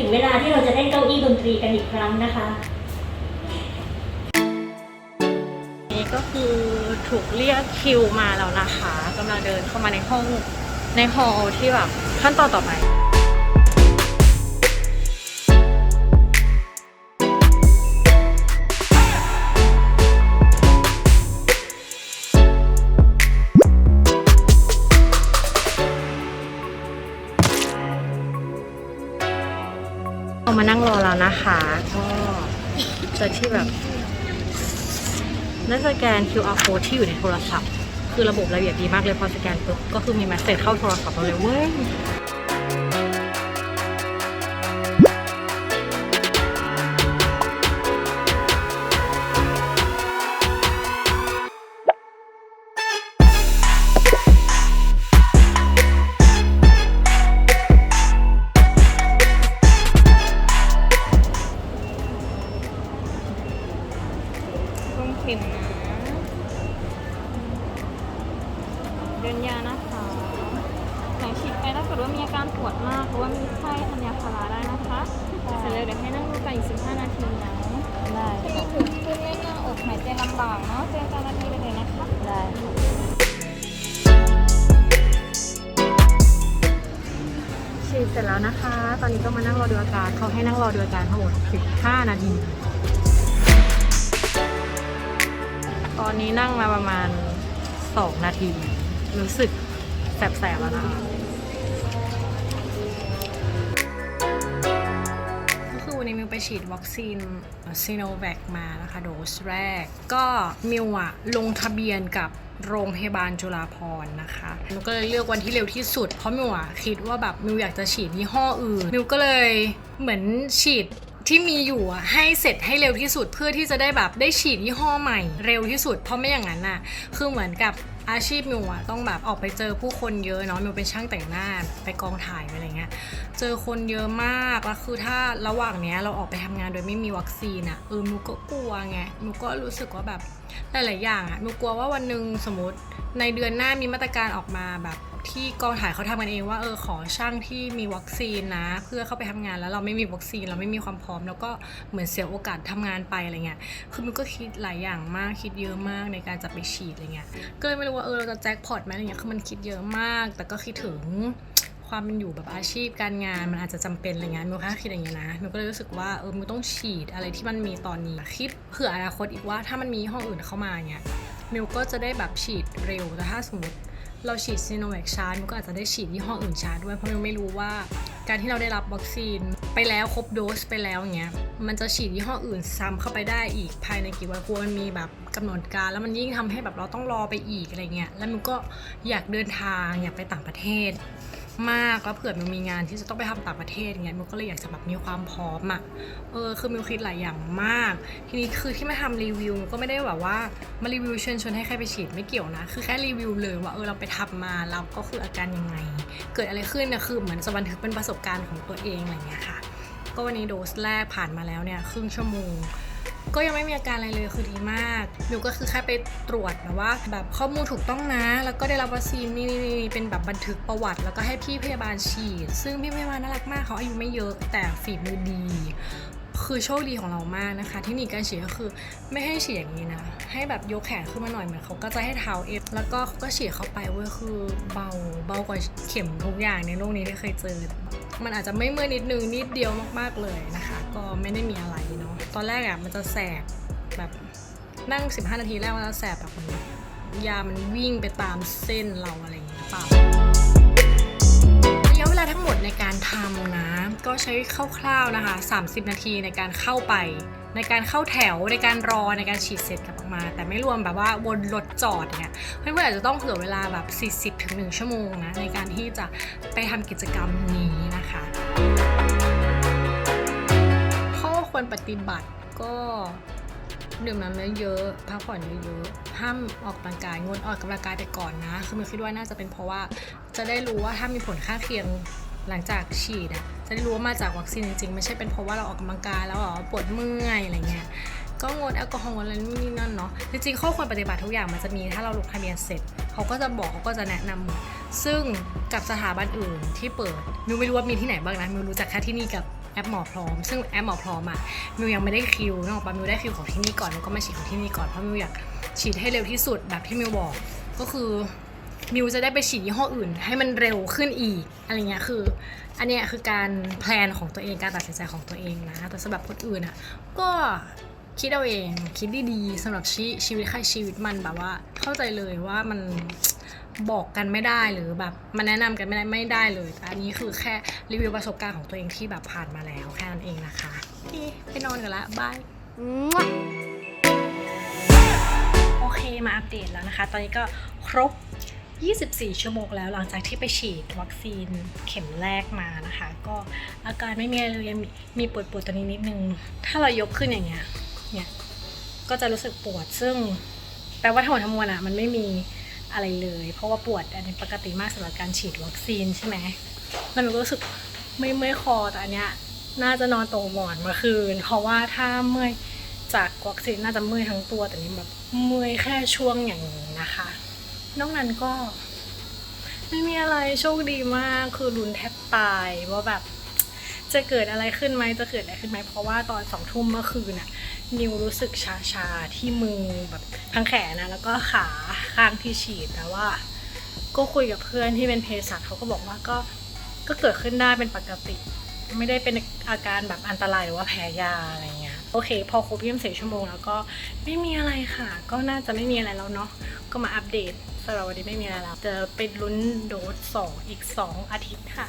ถึงเวลาที่เราจะเล่นเก้าอี้ดนตรีกันอีกครั้งนะคะ นี่ก็คือถูกเรียกคิวมาแล้วนะคะกำลังเดินเข้ามาในห้องในฮอลที่แบบขั้นตอนต่อไป เรามานั่งรอแล้วนะคะ ก็จะที่แบบนั่าสแกน QR code ที่อยู่ในโทรศัพท์ คือระบบละเอียดดีมากเลยพอสแกนปุ๊บก็คือมีแมสเซจเข้าโทรศัพท์เราเลยเว้ย เดินยานะคะหลังฉีดไปถ้าเกิดว่ามีอาการปวดมากหรือว่ามีไข้ทานยาพาราได้นะคะเสร็จแล้วเดี๋ยวให้นั่งดูกันอีก 15 นาทีนะได้ที่นี่ถึงขึ้นเล่นหน้าอกหายใจลำบากเนาะเจอกันนาทีไปเลยนะคะได้ฉีดเสร็จแล้วนะคะ ตอนนี้ก็มานั่งรอดูอาการเขาให้นั่งรอดูอาการทั้งหมด 15 นาที ตอนนี้นั่งมาประมาณ 2 นาที รู้สึกแสบๆแล้วนะคะก็คือวันนี้มิวไปฉีดวัคซีนซีโนแวคมานะคะ โดสแรก ก็มิวอะลงทะเบียนกับโรงพยาบาลจุฬาภรณ์นะคะมิวก็เลยเลือกวันที่เร็วที่สุด เพราะมิวอะคิดว่าแบบมิวอยากจะฉีดยี่ห้ออื่น มิวก็เลยเหมือนฉีดที่มีอยู่อะให้เสร็จให้เร็วที่สุดเพื่อที่จะได้แบบได้ฉีดยี่ห้อใหม่เร็วที่สุด เพราะไม่อย่างนั้นน่ะคือเหมือนกับ อาชีพมิวอะต้องแบบออกไปเจอผู้คนเยอะเนาะมิวเป็นช่างแต่งหน้าไปกองถ่ายไปอะไรเงี้ยเจอคนเยอะมากแล้วคือถ้าระหว่างเนี้ยเราออกไปทำงานโดยไม่มีวัคซีนอะเออมิวก็กลัวไงมิวก็รู้สึกว่าแบบหลายๆอย่างอะมิวกลัวว่าวันหนึ่งสมมติในเดือนหน้ามีมาตรการออกมาแบบ ที่กองถ่ายเขาทำกันเองว่าเออขอช่างที่มีวัคซีนนะ เพื่อเข้าไปทำงานแล้วเราไม่มีวัคซีนเราไม่มีความพร้อม แล้วก็เหมือนเสียโอกาสทำงานไปอะไรเงี้ยคือมันก็คิดหลายอย่างมากคิดเยอะมากในการจะไปฉีดอะไรเงี้ยก็เลยไม่รู้ว่าเออเราจะแจ็คพอตไหมอะไรเงี้ยคือมันคิดเยอะมาก แต่ก็คิดถึงความเป็นอยู่แบบอาชีพการงานมันอาจจะจำเป็นอะไรเงี้ยมิวค่คิดอย่างเงี้ยนะมิวก็เลยรู้สึกว่าเออมิวต้องฉีดอะไรที่มันมีตอนนี้คิดเผื่ออนาคตอีกว่าถ้ามันมีห้องอื่นเข้ามาเงี้ยมิวก็จะได้แบบฉีดเร็วแต่ถ้าสมมติ เราฉีดซีโนแวคช้ามันก็อาจจะได้ฉีดยี่ห้ออื่นช้าด้วย เพราะยังไม่รู้ว่าการที่เราได้รับวัคซีนไปแล้วครบโดสไปแล้วเงี้ย มันจะฉีดยี่ห้ออื่นซ้ำเข้าไปได้อีกภายในกี่วันกลัวมันมีแบบกำหนดการ แล้วมันยิ่งทำให้แบบเราต้องรอไปอีกอะไรเงี้ย แล้วมันก็อยากเดินทางอยากไปต่างประเทศ มากแล้วเผื่อมันมีงานที่จะต้องไปทำต่างประเทศอย่างเงี้ยมิวก็เลยอยากจะแบบมีความพร้อมอะ่ะเออคือมิวคิดหลายอย่างมาก ทีนี้คือที่มาทำรีวิวมิวก็ไม่ได้แบบว่ามารีวิวเชิญชวนให้ใครไปฉีดไม่เกี่ยวนะ คือแค่รีวิวเลยว่าเออเราไปทำมาแล้วก็คืออาการยังไง เกิดอะไรขึ้นนะคือเหมือนจะบันทึกเป็นประสบการณ์ของตัวเองอะไรเงี้ยค่ะ ก็วันนี้โดสแรกผ่านมาแล้วเนี่ยครึ่งชั่วโมง ก็ยังไม่มีอาการอะไรเลยคือดีมากมิวก็คือแค่ไปตรวจแบบว่า แบบข้อมูลถูกต้องนะ แล้วก็ได้รับวัคซีนนี่เป็นแบบบันทึกประวัติ แล้วก็ให้พี่พยาบาลฉีด ซึ่งพี่พยาบาลน่ารักมากเขาอายุไม่เยอะแต่ฝีมือดี คือโชคดีของเรามากนะคะที่นี่การฉีดก็คือไม่ให้ฉีดอย่างนี้นะ ให้แบบยกแขนขึ้นมาหน่อยเหมือนเขาก็จะให้เท้าเอฟแล้วก็เขาก็ฉีดเข้าไปเว้ยคือเบาเบากว่าเข็มทุกอย่างในโลกนี้ที่เคยเจอ มันอาจจะไม่เมื่อนิดนึงนิดเดียวมากๆเลยนะคะ ก็ไม่ได้มีอะไรเนาะตอนแรกอะมันจะแสบแบบนั่ง 15 นาทีแรกมันจะแสบแบบยามันวิ่งไปตามเส้นเราอะไรอย่างเงี้ยเปล่าระยะเวลาทั้งหมดในการทำนะ ก็ใช้คร่าวๆนะคะ 30 นาทีในการเข้าไป ในการเข้าแถวในการรอในการฉีดเสร็จกับ มา แต่ไม่รวมแบบว่าวนรถจอดเนี่ยเพื่อนๆอาจจะต้องเผื่อเวลาแบบ 40ถึง1ชั่วโมงนะในการที่จะไปทำกิจกรรมนี้นะคะข้อควรปฏิบัติก็ดื่มน้ำเยอะๆพักผ่อนเยอะๆห้ามออกกำลังกายงดออกกำลังกายไปก่อนนะ คือมิวคิดว่าน่าจะเป็นเพราะว่าจะได้รู้ว่าถ้ามีผลข้างเคียงหลังจากฉีดอะจะได้รู้ว่ามาจากวัคซีนจริงๆ ไม่ใช่เป็นเพราะว่าเราออกกำลังกายแล้วหรอปวดเมื่อยอะไรเงี้ย ก็งดแอลกอฮอล์อะไรนู่นนี่นั่นเนาะจริงๆข้อควรปฏิบัติทุกอย่างมันจะมีถ้าเราลงทะเบียนเสร็จเขาก็จะบอกเขาก็จะแนะนำซึ่งกับสถาบันอื่นที่เปิดมิวไม่รู้ว่ามีที่ไหนบ้างนะมิวรู้จักแค่ที่นี่กับแอปหมอพร้อม ซึ่งแอปหมอพร้อมอะมิวยังไม่ได้คิวนึกออกปะมิวได้คิวของที่นี่ก่อนมิวก็มาฉีดของที่นี่ก่อนเพราะมิวอยากฉีดให้เร็วที่สุดแบบที่มิวบอกก็คือมิวจะได้ไปฉีดยี่ห้ออื่น ให้มันเร็วขึ้นอีกอะไรเงี้ยคือ อันเนี้ยคือการแพลนของตัวเองการตัดสินใจของตัวเองนะแต่สำหรับคนอื่นอะก็ คิดเอาเอง คิดดีๆสำหรับชีชีวิตใครชีวิตมันแบบว่า เข้าใจเลยว่ามันบอกกันไม่ได้หรือแบบมันแนะนำกันไม่ได้ไม่ได้เลยแต่อันนี้คือแค่รีวิวประสบการณ์ของตัวเองที่แบบผ่านมาแล้วแค่นั้นเองนะคะโอเคไปนอนกันละบายโอเคมาอัปเดตแล้วนะคะ ตอนนี้ก็ครบ 24 ชั่วโมงแล้วหลังจากที่ไปฉีดวัคซีนเข็มแรกมานะคะ ก็อาการไม่มีอะไรเลยยังมีมีปวดปวดๆตัวนี้นิดนึง ถ้าเรายกขึ้นอย่างเงี้ย เนี่ยก็จะรู้สึกปวดซึ่งแปลว่าทั้งหมดทั้งมวลอะมันไม่มีอะไรเลย เพราะว่าปวดอันนี้ปกติมากสำหรับการฉีดวัคซีนใช่ไหมมันรู้สึกไม่เมื่อยคอแต่อันเนี้ยน่าจะนอนตรงหมอนเมื่อคืน เพราะว่าถ้าเมื่อยจากวัคซีนน่าจะเมื่อยทั้งตัวแต่นี้แบบเมื่อยแค่ช่วงอย่างนี้นะคะ นอกนั้นก็ ไม่มีอะไรโชคดีมากคือลุนแทบตายว่าแบบจะเกิดอะไรขึ้นไหมจะเกิดอะไรขึ้นไหมเพราะว่าตอนสองทุ่มเมื่อคืนน่ะ นิวรู้สึกชาชาที่มือแบบทั้งแขนนะแล้วก็ขาข้างที่ฉีดแต่ว่า ก็คุยกับเพื่อนที่เป็นเภสัชเขาก็บอกว่าก็ก็เกิดขึ้นได้เป็นปกติ ไม่ได้เป็นอาการแบบอันตรายหรือว่าแพ้ยาอะไรเงี้ยโอเค พอครบยี่สิบสี่ชั่วโมงแล้วก็ไม่มีอะไรค่ะ ก็น่าจะไม่มีอะไรแล้วเนาะก็มาอัปเดตสำหรับวันนี้ไม่มีอะไรแล้วจะไปลุ้นโดสสองอีกสองอาทิตย์ค่ะ